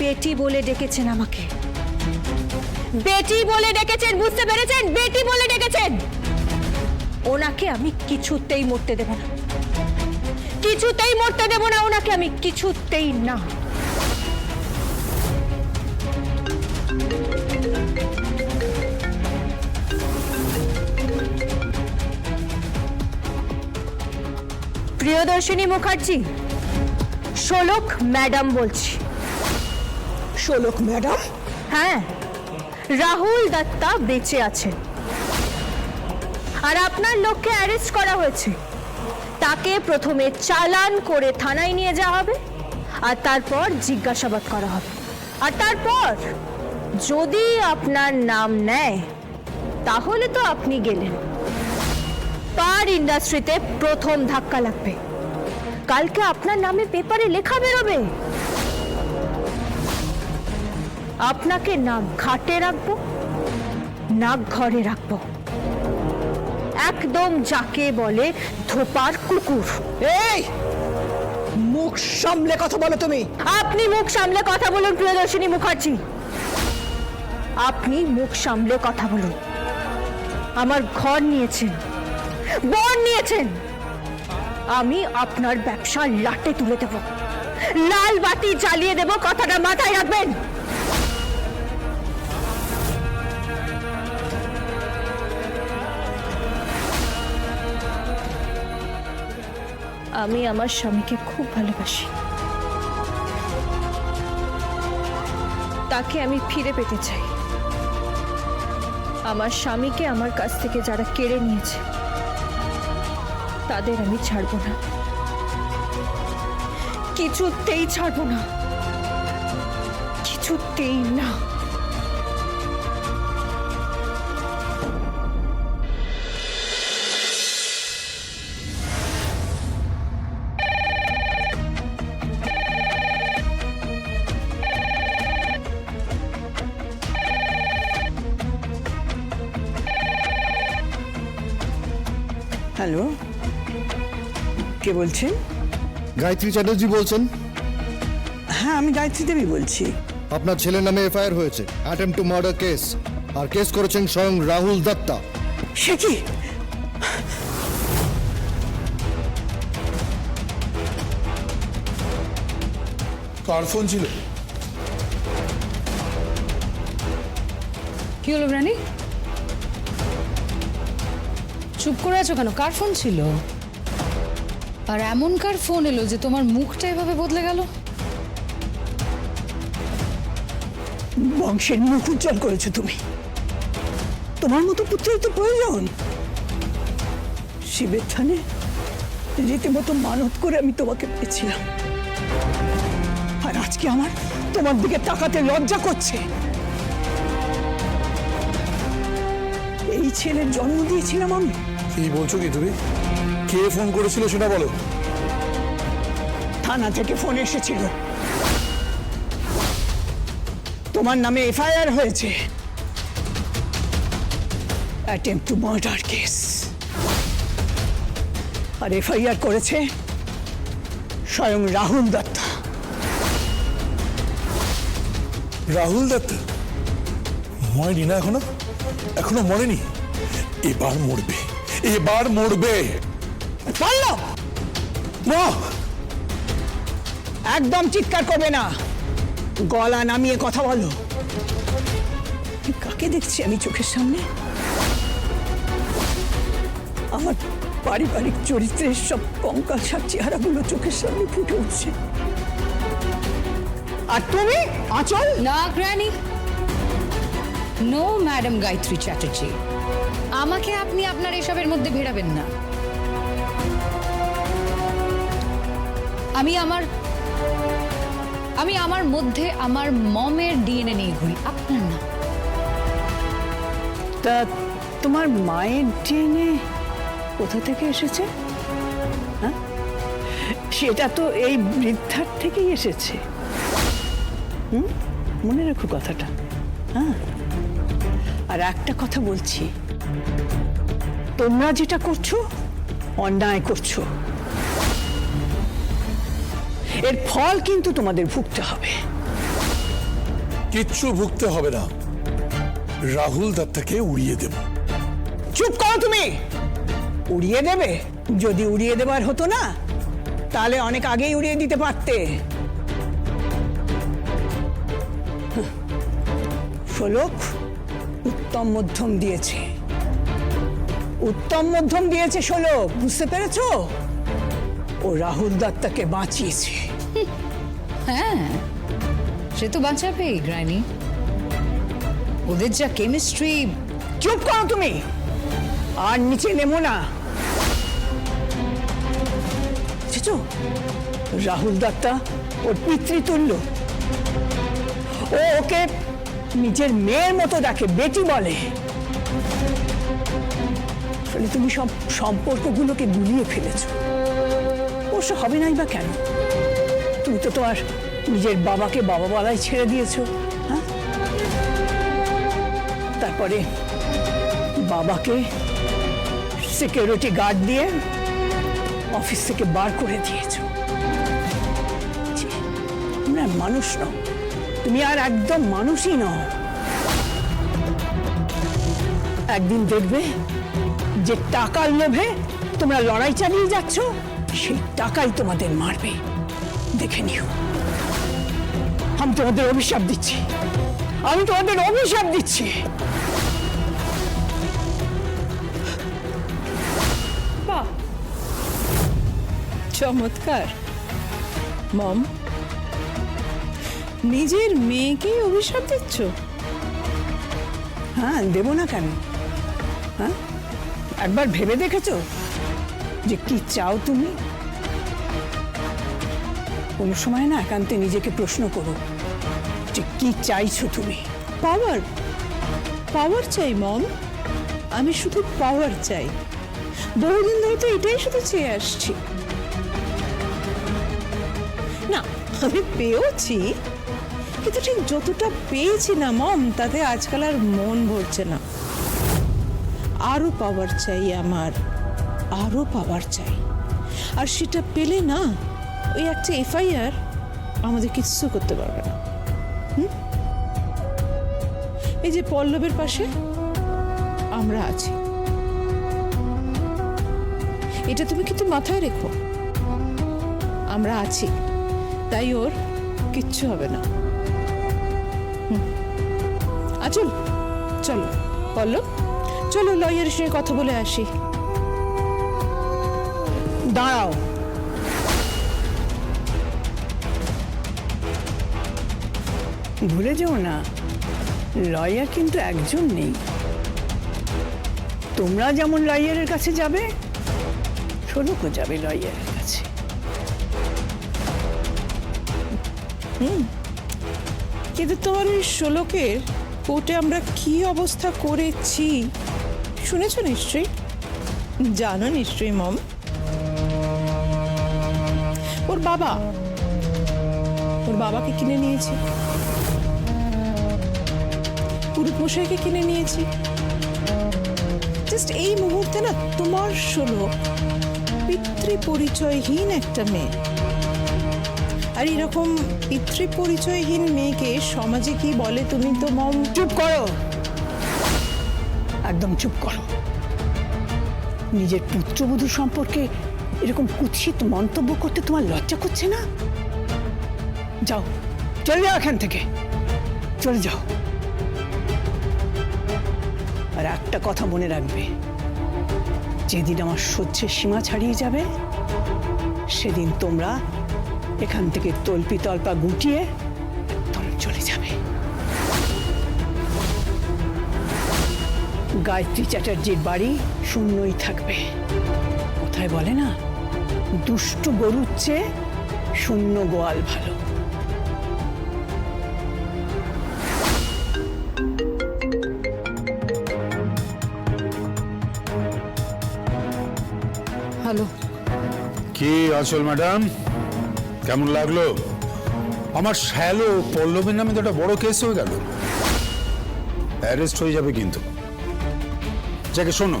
বেটি বলে ডেকেছেন আমাকে। বেটি বলে ডেকেছেন বুঝতে পেরেছেন? বেটি বলে ডেকেছেন। ওনাকে আমি কিছুতেই মরতে দেব না। কিছুতেই মরতে দেব না ওনাকে আমি কিছুতেই না। প্রিয়দর্শিনী মুখার্জি শোলক ম্যাডাম বলছি। শোলক ম্যাডাম। হ্যাঁ রাহুল দত্তা বেঁচে আছেন আর আপনার লোককে অ্যারেস্ট করা হয়েছে। তাকে প্রথমে চালান করে থানায় নিয়ে যাওয়া হবে, আর তারপর জিজ্ঞাসাবাদ করা হবে। আর তারপর যদি আপনার নাম নেয়, তাহলে তো আপনি গেলেন। পার ইন্ডাস্ট্রিতে প্রথম ধাক্কা লাগবে। কালকে আপনার নামে পেপারে লেখা বেরোবে। আপনাকে না ঘাটে রাখব না ঘরে রাখব। একদম যাকে বলে ধোপার কুকুর। এই! মুখ সামলে কথা বলো তুমি। আপনি মুখ সামলে কথা বলুন প্রিয়দর্শিনী মুখার্জি। আপনি মুখ সামলে কথা বলুন। আমার ঘর নিয়েছেন বন নিয়েছেন। আমি আপনার ব্যবসা লাটে তুলে দেব। লাল বাতি জ্বালিয়ে দেব কথাটা মাথায় রাখবেন। আমি আমার স্বামীকে খুব ভালোবাসি। তাকে আমি ফিরে পেতে চাই। আমার স্বামীকে আমার কাছ থেকে যারা কেড়ে নিয়েছে, তাদের আমি ছাড়বো না। কিছুতেই ছাড়বো না। কিছুতেই না। কে বলছেন? গায়ত্রী চ্যাটার্জি বলছেন। হ্যাঁ আমি গায়ত্রী দেবী বলছি। আপনার ছেলের নামে এফআইআর হয়েছে। অ্যাটেম্প টু মার্ডার কেস আর কেস করেছেন স্বয়ং রাহুল দত্তা। সে কি? কার ফোন ছিল? কি হলো রানী? চুপ করে আছো কেন? কার ফোন ছিল? আর এমন কার ফোন এলো যে তোমার মুখটা এভাবে বদলে গেল? বংশের মুখ উজ্জ্বল করেছ তুমি। তোমার মতো পুত্রের তো প্রয়োজন। শিবের থানে রীতিমতো মানত করে আমি তোমাকে পেয়েছিলাম। আর আজকে আমার তোমার দিকে তাকাতে লজ্জা করছে। এই ছেলের জন্ম দিয়েছিলাম আমি। কি বলছো কি তুমি? কে ফোন করেছিল সেটা বলো। থানা থেকে ফোন এসেছিল। তোমার নামে এফআইআর হয়েছে। অ্যাটেম্প টু মার্ডার কেস আর এফআইআর করেছে স্বয়ং রাহুল দত্তা। রাহুল দত্ত? মরেনি না এখনও? এখনও মরেনি? এবার মরবে। এবার মরবে। একদম চিৎকার করবে না। গলা নামিয়ে কথা বলো। কাকে দেখছি আমি চোখের সামনে? আমার পারিবারিক চরিত্রের সব কঙ্কাল সার চেহারাগুলো চোখের সামনে ফুটে উঠছে। আর তুমি আচল? না granny no madam Gayatri Chatterjee. আমাকে আপনি আপনার এসবের মধ্যে ভেড়াবেন না। আমি আমার আমি আমার মধ্যে আমার মমের ডিএনএ নিয়ে ঘুরি, আপনার না। তা তোমার মায়ের ডিএনএ কোথা থেকে এসেছে? হ্যাঁ? সেটা তো এই বৃদ্ধার থেকেই এসেছে। হুম? মনে রাখো কথাটা। হ্যাঁ? আর একটা কথা বলছি। তোমরা যেটা করছ, অন্যায় করছ। এর ফল কিন্তু তোমাদের ভুগতে হবে। কিচ্ছু ভুগতে হবে না। রাহুল দত্তাকে উড়িয়ে দেব। চুপ করো তুমি! উড়িয়ে দেবে? যদি উড়িয়ে দেবার হতো না তাহলে অনেক আগেই উড়িয়ে দিতে পারতে। শোলক উত্তম মধ্যম দিয়েছে। উত্তম মধ্যম দিয়েছে শোলক বুঝতে পেরেছ? ও রাহুল দত্তাকে বাঁচিয়েছে। হ্যাঁ সে তো বাঁচাবেই গ্রানি ওদের যা কেমিস্ট্রি, চুপ করো তুমি! আর নিচে নেমো না। বুঝেছ রাহুল দত্তা ওর পিতৃতুল্য। ও ওকে নিজের মেয়ের মতো দেখে বেটি বলে। আসলে তুমি সব সম্পর্কগুলোকে গুলিয়ে ফেলেছো। অবশ্য হবে নাই বা কেন? তুমি তো তোমার নিজের বাবাকে বাবা বলাই ছেড়ে দিয়েছ হ্যাঁ? তারপরে বাবাকে সিকিউরিটি গার্ড দিয়ে অফিস থেকে বার করে দিয়েছ। ছি, মানুষ নও তুমি আর একদম মানুষই নও। একদিন দেখবে যে টাকার লোভে তোমরা লড়াই চালিয়ে যাচ্ছ সেই টাকাই তোমাদের মারবে। দেখে নিও। আমি তোমাদের অভিশাপ দিচ্ছি। আমি তোমাদের অভিশাপ দিচ্ছি। চমৎকার। মম নিজের মেয়েকেই অভিশাপ দিচ্ছ? হ্যাঁ দেব না কেন? হ্যাঁ? একবার ভেবে দেখেছ যে কি চাও তুমি? কোনো সময় না একান্তে নিজেকে প্রশ্ন করো যে কি চাইছো তুমি? পাওয়ার পাওয়ার চাই, মম। আমি শুধু পাওয়ার চাই। বহুদিন ধরে তো এটাই শুধু চেয়ে আসছি। না, আমি পেয়েওছি, কিন্তু ঠিক যতটা পেয়েছি না, মম, তাতে আজকাল আর মন ভরছে না। আরও পাওয়ার চাই আমার, আরও পাওয়ার চাই। আর সেটা পেলে না ওই একটা এফআইআর আমাদের কিচ্ছু করতে পারবে না। হুম? এই যে পল্লবের পাশে আমরা আছি। এটা তুমি কিন্তু মাথায় রেখো। আমরা আছি, তাই ওর কিচ্ছু হবে না। আচল চলো, পল্লব, চলো লয়ারের সঙ্গে কথা বলে আসি। দাঁড়াও। ভুলে যেও না, লয়ার কিন্তু একজন নেই। তোমরা যেমন লয়ারের কাছে যাবে শোনকও যাবে লয়ারের কাছে। হুম। কিন্তু তোমার ওই ষোলকের কোর্টে আমরা কি অবস্থা করেছি? শুনেছ নিশ্চয়ই? জানো নিশ্চয়ই, মম। ওর বাবা, ওর বাবাকে কিনে নিয়েছি। পুরুত মশাইকে কিনে নিয়েছি। জাস্ট এই মুহূর্তে না তোমার ষোলো পিতৃ পরিচয়হীন একটা মেয়ে। আর এরকম পিতৃ পরিচয়হীন মেয়েকে সমাজে কি বলে তুমি তো মম? চুপ করো। একদম চুপ করো। নিজের পুত্রবধূ সম্পর্কে এরকম কুৎসিত মন্তব্য করতে তোমার লজ্জা করছে না? যাও, চলে যাও এখান থেকে। চলে যাও। আর একটা কথা মনে রাখবে। যেদিন আমার সহ্যের সীমা ছাড়িয়ে যাবে, সেদিন তোমরা এখান থেকে তল্পি তল্পা গুটিয়ে একদম চলে যাবে। গায়ত্রী চ্যাটার্জির বাড়ি শূন্যই থাকবে। কোথায় বলে না? দুষ্ট গরুর চেয়ে শূন্য গোয়াল ভালো। কি আচল ম্যাডাম কেমন লাগল? আমার শ্যালো পল্লবীর নামে তো একটা বড় কেস হয়ে গেল। অ্যারেস্ট হয়ে যাবে কিন্তু। যাকে শোনো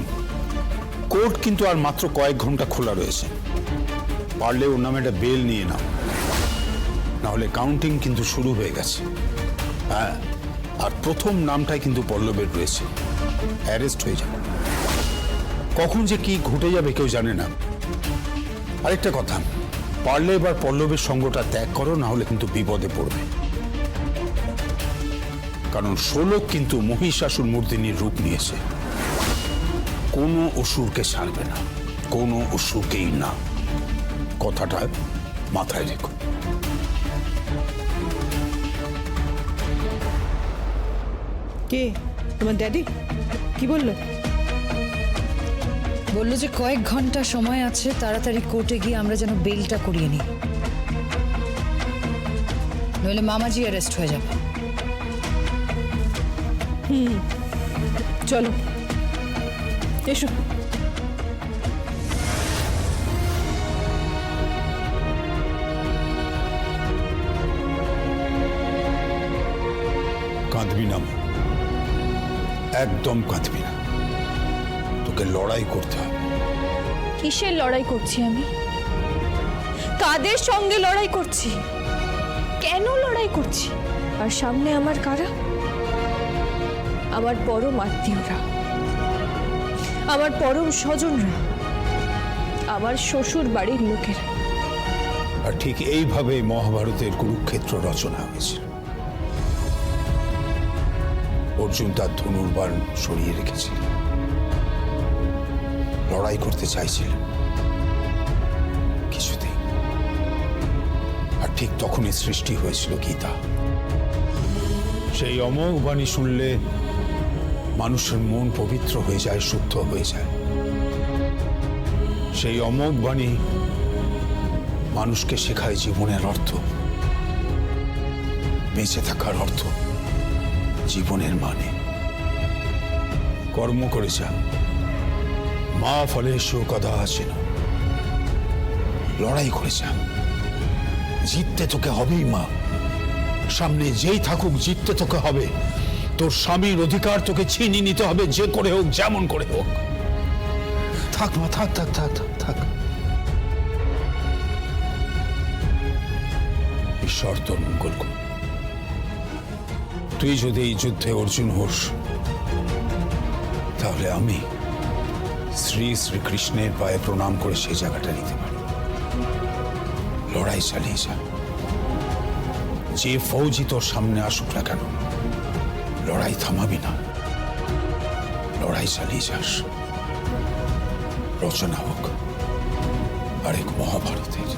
কোর্ট কিন্তু আর মাত্র কয়েক ঘণ্টা খোলা রয়েছে। পারলে ওর নামে একটা বেল নিয়ে নাও। না হলে কাউন্টিং কিন্তু শুরু হয়ে গেছে। হ্যাঁ আর প্রথম নামটাই কিন্তু পল্লবের রয়েছে। অ্যারেস্ট হয়ে যাবে। কখন যে কি ঘটে যাবে কেউ জানে না। আরেকটা কথা, পারলে এবার পল্লবের সঙ্গটা ত্যাগ করো, না হলে কিন্তু বিপদে পড়বে। কারণ ষোলক কিন্তু মহিষাসুর মূর্তিনীর রূপ নিয়েছে। কোনো অসুরকে ছাড়বে না, কোনো অসুরকেই না। কথাটা মাথায় রেখো। কে? তোমার ড্যাডি? কি বলল? বলল যে কয়েক ঘণ্টা সময় আছে তাড়াতাড়ি কোর্টে গিয়ে আমরা যেন বেলটা করিয়ে নিই। নইলে মামাজি অ্যারেস্ট হয়ে যাবে। চলো। এসো। কাঁদবি না। একদম কাঁদবি না। তোকে লড়াই করতে হবে। কিসের লড়াই করছি আমি? কাদের সঙ্গে লড়াই করছি? কেন লড়াই করছি? আর সামনে আমার কারা? আমার পরম আত্মীয়রা। আমার পরম স্বজনরা। আমার শ্বশুর বাড়ির লোকেরা। আর ঠিক এইভাবে মহাভারতের কুরুক্ষেত্র রচনা হয়েছিল অর্জুন তার ধনুর্বাণ সরিয়ে রেখেছিলেন। লড়াই করতে চাইছিলেন কিছুতেই। আর ঠিক তখনই সৃষ্টি হয়েছিল গীতা। সেই অমোঘ বাণী শুনলে মানুষের মন পবিত্র হয়ে যায়, শুদ্ধ হয়ে যায়। সেই অমোঘ বাণী মানুষকে শেখায় জীবনের অর্থ। বেঁচে থাকার অর্থ। জীবনের মানে। কর্ম করে যা। মা ফলে কথা না লড়াই করে জিততে তোকে হবেই মা। সামনে যেই থাকুক, জিততে তোকে হবে। তোর স্বামীর অধিকার তোকে ছিনিয়ে নিতে হবে, যে করে হোক, যেমন করে হোক। থাক মা, থাক থাক থাক থাক থাক। ঈশ্বর তোর মঙ্গল তুই যদি এই যুদ্ধে অর্জুন হোস, তাহলে আমি শ্রী শ্রীকৃষ্ণের পায়ে প্রণাম করে সেই জায়গাটা নিতে পারে। লড়াই চালিয়ে যা যে ফৌজি তোর সামনে আসুক না কেন, লড়াই থামাবি না। লড়াই চালিয়ে যাস। রচনা হোক আরেক মহাভারতের।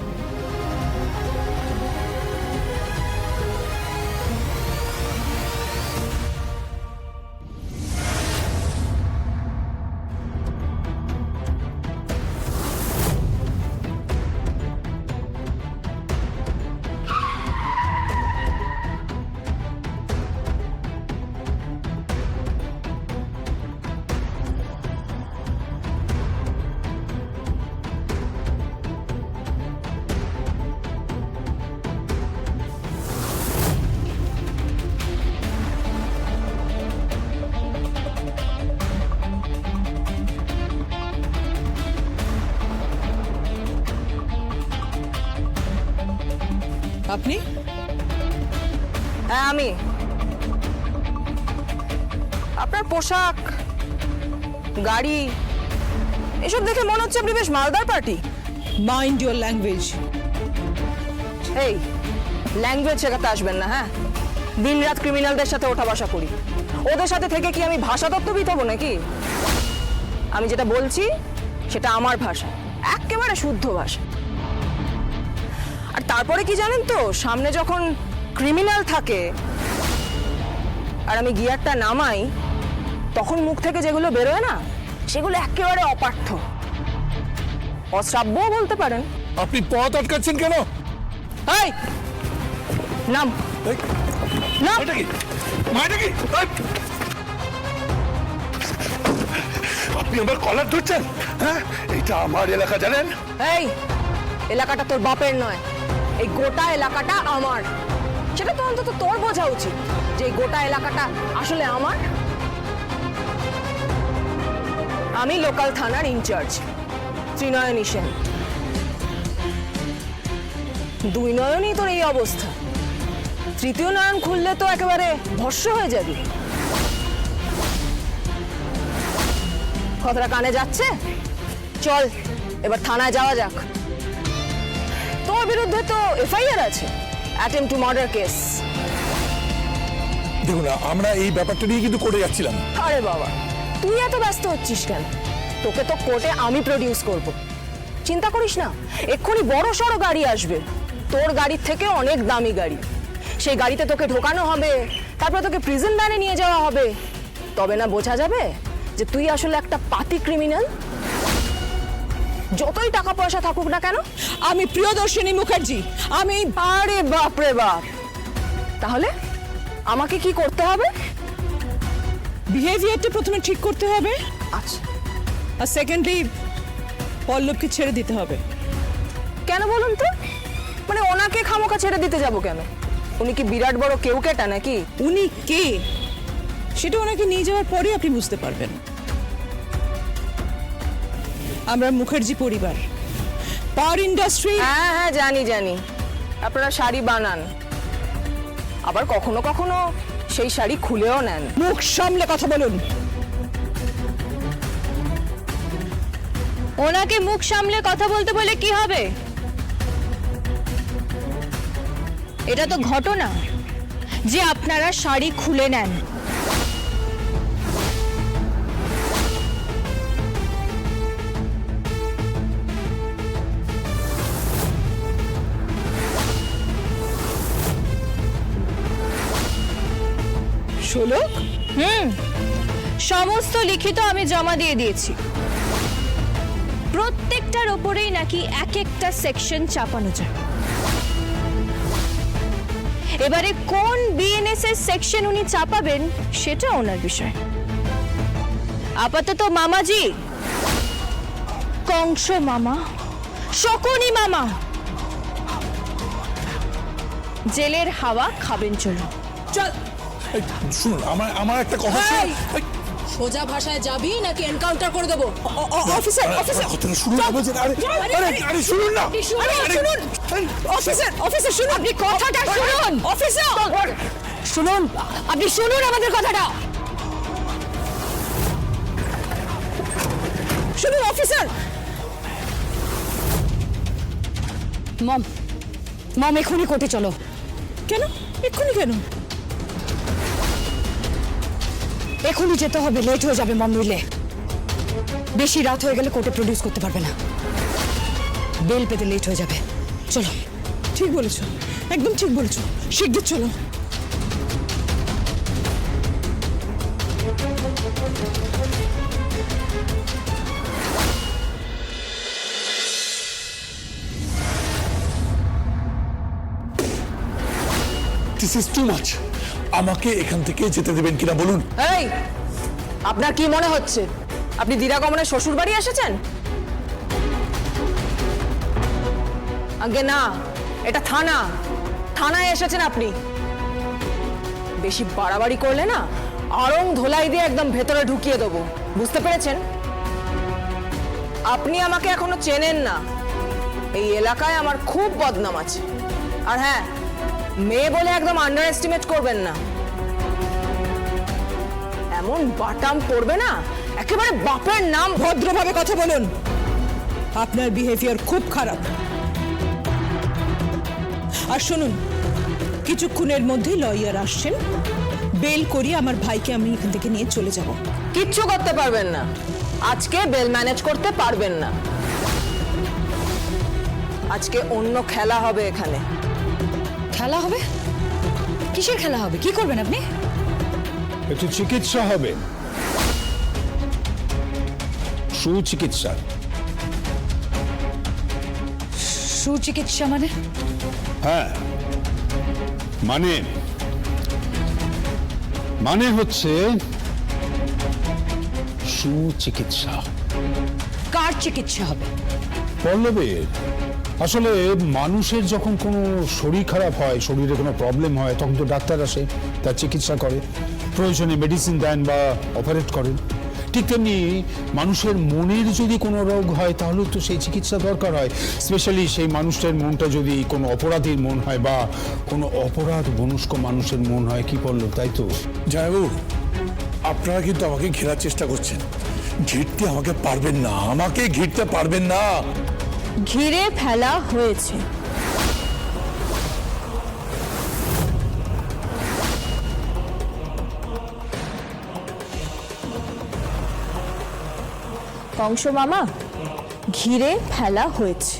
আপনি? হ্যাঁ আমি। আপনার পোশাক গাড়ি এসব দেখে মনে হচ্ছে আপনি বেশ মালদার পার্টি। মাইন্ড ইউর ল্যাঙ্গুয়েজ এই ল্যাঙ্গুয়েজ শেখাতে আসবেন না হ্যাঁ? দিনরাত ক্রিমিনালদের সাথে ওঠা বসা করি। ওদের সাথে থেকে কি আমি ভাষা তত্ত্ববিদ হব নাকি? আমি যেটা বলছি সেটা আমার ভাষা একেবারে শুদ্ধ ভাষা। তারপরে কি জানেন তো? সামনে যখন ক্রিমিনাল থাকে আর আমি গিয়ারটা নামাই তখন মুখ থেকে যেগুলো বেরোয় না সেগুলো একেবারে অপার্থ। অশ্রাব্যও বলতে পারেন। আপনি পথ আটকাচ্ছেন কেন? এই! নাম। নাম। এটা কি? মাইটা কি? আপনি আমার কলার ধরছেন? হ্যাঁ এটা আমার এলাকা জানেন? এই এলাকাটা তোর বাপের নয়। এই গোটা এলাকাটা আমার। সেটা তো অন্তত তোর বোঝা উচিত যে এই গোটা এলাকাটা আসলে আমার। আমি লোকাল থানার ইনচার্জ, ত্রিনয়নী সেন। দুই নয়নই তোর এই অবস্থা। তৃতীয় নয়ন খুললে তো একেবারে ভস্য হয়ে যাবি। কথাটা কানে যাচ্ছে? চল, এবার থানায় যাওয়া যাক। তোর বিরুদ্ধে তো এফআইআর আছে। অ্যাটেম্প টু মার্ডার কেস দেখুন আমরা এই ব্যাপারটা নিয়ে কিন্তু করে যাচ্ছিলাম। আরে বাবা তুই এত ব্যস্ত হচ্ছিস কেন? তোকে তো কোর্টে আমি প্রডিউস করব। চিন্তা করিস না এক্ষুনি বড় সড়ো গাড়ি আসবে। তোর গাড়ির থেকে অনেক দামি গাড়ি। সেই গাড়িতে তোকে ঢোকানো হবে তারপর তোকে প্রিজন ভ্যানে নিয়ে যাওয়া হবে। তবে না বোঝা যাবে যে তুই আসলে একটা পাতি ক্রিমিনাল যতই টাকা পয়সা থাকুক না কেন আমি প্রিয়দর্শিনী মুখার্জি আমি আরে বাপ রে বাপ। তাহলে আমাকে কি করতে হবে? বিহেভিয়ারটা প্রথমে ঠিক করতে হবে। আচ্ছা। আর সেকেন্ডলি পল্লবকে ছেড়ে দিতে হবে। কেন বলুন তো? মানে ওনাকে খামোকা ছেড়ে দিতে যাব কেন? উনি কি বিরাট বড় কেউ কেটা নাকি? উনি কে? সেটা ওনাকে নিয়ে যাওয়ার পরে আপনি বুঝতে পারবেন। আমরা মুখার্জি পরিবার। পাওয়ার ইন্ডাস্ট্রি হ্যাঁ হ্যাঁ জানি জানি। আপনারা শাড়ি বানান। আবার কখনো কখনো সেই শাড়ি খুলেও নেন। মুখ সামলে কথা বলুন। ওনাকে মুখ সামলে কথা বলতে বলে কি হবে? এটা তো ঘটনা। যে আপনারা শাড়ি খুলে নেন। সমস্ত লিখিত আমি জমা দিয়ে দিয়েছি। প্রত্যেকটার ওপরেই নাকি এক একটা সেকশন চাপানো যায়। এবারে কোন বিএনএস এর সেকশন উনি চাপাবেন সেটা ওনার বিষয়। আপাতত মামাজি। কংস মামা। শকুনি মামা। জেলের হাওয়া খাবেন চলুন। চল। শুনুন আমার আমার একটা কথা সোজা ভাষায় যাবি নাকি এনকাউন্টার করে দেবো? অফিসার অফিসার কথাটা শুনুন না বলছেন, আরে আরে, আরে শুনুন না। আরে, আরে, শুনুন। অফিসার অফিসার শুনুন। আপনি কথাটা শুনুন। অফিসার শুনুন। আপনি শুনুন আমাদের কথাটা। শুনুন অফিসার মম মম এখনই কোর্টে চলো। কেন? এক্ষুনি কেন? এখনই যেতে হবে লেট হয়ে যাবে মম নইলে। বেশি রাত হয়ে গেলে কোর্টে প্রডিউস করতে পারবে না। বেল পেতে লেট হয়ে যাবে। চলো। ঠিক বলেছ। একদম ঠিক বলেছ। শিগগির চলো। দিস ইজ টু মাচ আমাকে এখান থেকে যেতে দেবেন কিনা বলুন। এই, আপনার কি মনে হচ্ছে? আপনি দিরাগমনের শ্বশুর বাড়ি এসেছেন? আগে না, এটা থানা। থানায় এসেছেন আপনি। বেশি বাড়াবাড়ি করলে না, আড়ং ধোলাই দিয়ে একদম ভেতরে ঢুকিয়ে দেবো। বুঝতে পেরেছেন? আপনি আমাকে এখনও চেনেন না। এই এলাকায় আমার খুব বদনাম আছে। আর হ্যাঁ মেয়ে বলে একদম আন্ডার এস্টিমেট করবেন না। এমন বাটাম পড়বে না, একেবারে বাপের নাম ভদ্রভাবে কথা বলুন। আপনার বিহেভিয়ার খুব খারাপ। আর শুনুন, কিছুক্ষণের মধ্যেই লয়ার আসছেন। বেল করিয়ে আমার ভাইকে আমি এখান থেকে নিয়ে চলে যাব। কিচ্ছু করতে পারবেন না। আজকে বেল ম্যানেজ করতে পারবেন না। আজকে অন্য খেলা হবে এখানে। খেলা হবে? কিসের খেলা হবে? কি করবেন আপনি? একটু চিকিৎসা হবে। সুচিকিৎসা। সুচিকিৎসা মানে? হ্যাঁ। মানে? মানে হচ্ছে সুচিকিৎসা। কার চিকিৎসা হবে? পল্লবের। আসলে মানুষের যখন কোনো শরীর খারাপ হয়, শরীরে কোনো প্রবলেম হয়, তখন তো ডাক্তার আসে, তার চিকিৎসা করে, প্রয়োজনে মেডিসিন দেন বা অপারেট করেন। ঠিক তেমনি মানুষের মনের যদি কোনো রোগ হয় তাহলে তো সেই চিকিৎসা দরকার হয়। স্পেশালি সেই মানুষটার মনটা যদি কোনো অপরাধীর মন হয় বা কোনো অপরাধ মনুষ্ক মানুষের মন হয়, কি বলল, তাই তো? জয়বাবু আপনারা কিন্তু আমাকে ঘেরার চেষ্টা করছেন। ঘিরতে আমাকে পারবেন না, আমাকে ঘিরতে পারবেন না। ঘিরে ফেলা হয়েছে। কংস মামা, ঘিরে ফেলা হয়েছে।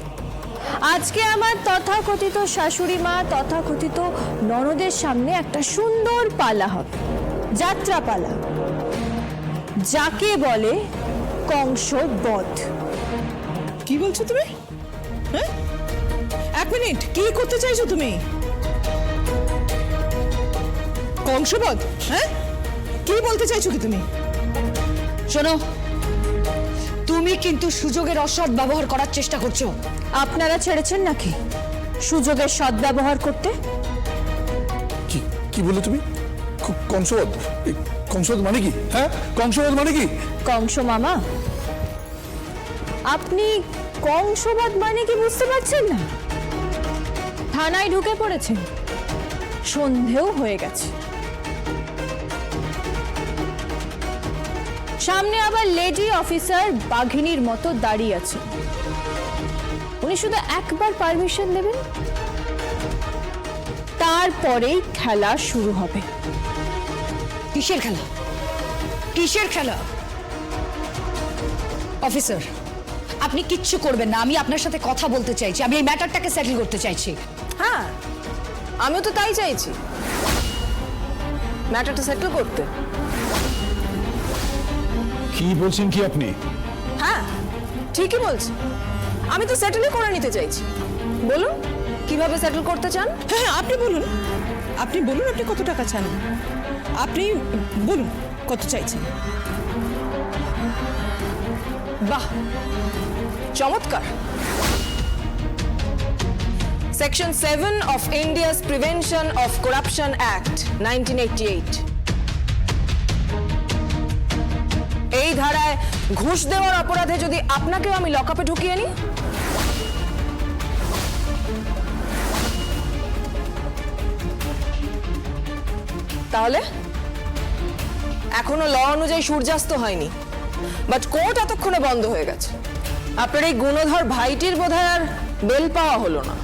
আজকে আমার তথাকথিত শাশুড়ি মা, তথাকথিত ননদের সামনে একটা সুন্দর পালা হবে যাত্রা পালা যাকে বলে কংস বধ কি বলছো তুমি? হ্যাঁ? এক মিনিট কি করতে চাইছো তুমি? কংসবধ হ্যাঁ? কি বলতে চাইছো কি তুমি? শোনো তুমি কিন্তু সুযোগের অসৎ ব্যবহার করার চেষ্টা করছ। আপনারা ছেড়েছেন নাকি সুযোগের সদ্ব্যবহার করতে? কি কি বলে তুমি? ক- কংসবধ? এই কংসবধ মানে কি? হ্যাঁ? কংসবধ মানে কি? কংস মামা আপনি কংসবধ মানে কি বুঝতে পারছেন না? থানায় ঢুকে পড়েছেন। সন্ধেও হয়ে গেছে। সামনে আবার লেডি অফিসার বাঘিনীর মতো দাঁড়িয়ে আছে। উনি শুধু একবার পারমিশন দেবেন? তারপরেই খেলা শুরু হবে। কিসের খেলা? কিসের খেলা? অফিসার আপনি কিচ্ছু করবেন না আমি আপনার সাথে কথা বলতে চাইছি আমি এই ম্যাটারটাকে সেটেল করতে চাইছি। হ্যাঁ আমিও তো তাই চাইছি। ম্যাটারটা সেটেল করতে। কি বলছেন কি আপনি? হ্যাঁ ঠিকই বলছি। আমি তো সেটেলই করে নিতে চাইছি। বলুন কীভাবে সেটেল করতে চান? হ্যাঁ হ্যাঁ আপনি বলুন। আপনি বলুন আপনি কত টাকা চান? আপনি বলুন কত চাইছেন? বাহ চমৎকার। Section seven of India's prevention of corruption act nineteen এই ধারায় ঘুষ দেওয়ার অপরাধে যদি আপনাকেও আমি লকআপে ঢুকিয়ে নিই? তাহলে? এখনও ল অনুযায়ী সূর্যাস্ত হয়নি। বাট কোর্ট এতক্ষণে বন্ধ হয়ে গেছে। আপনার এই গুণধর ভাইটির বোধহয় আর বেল পাওয়া হলো না।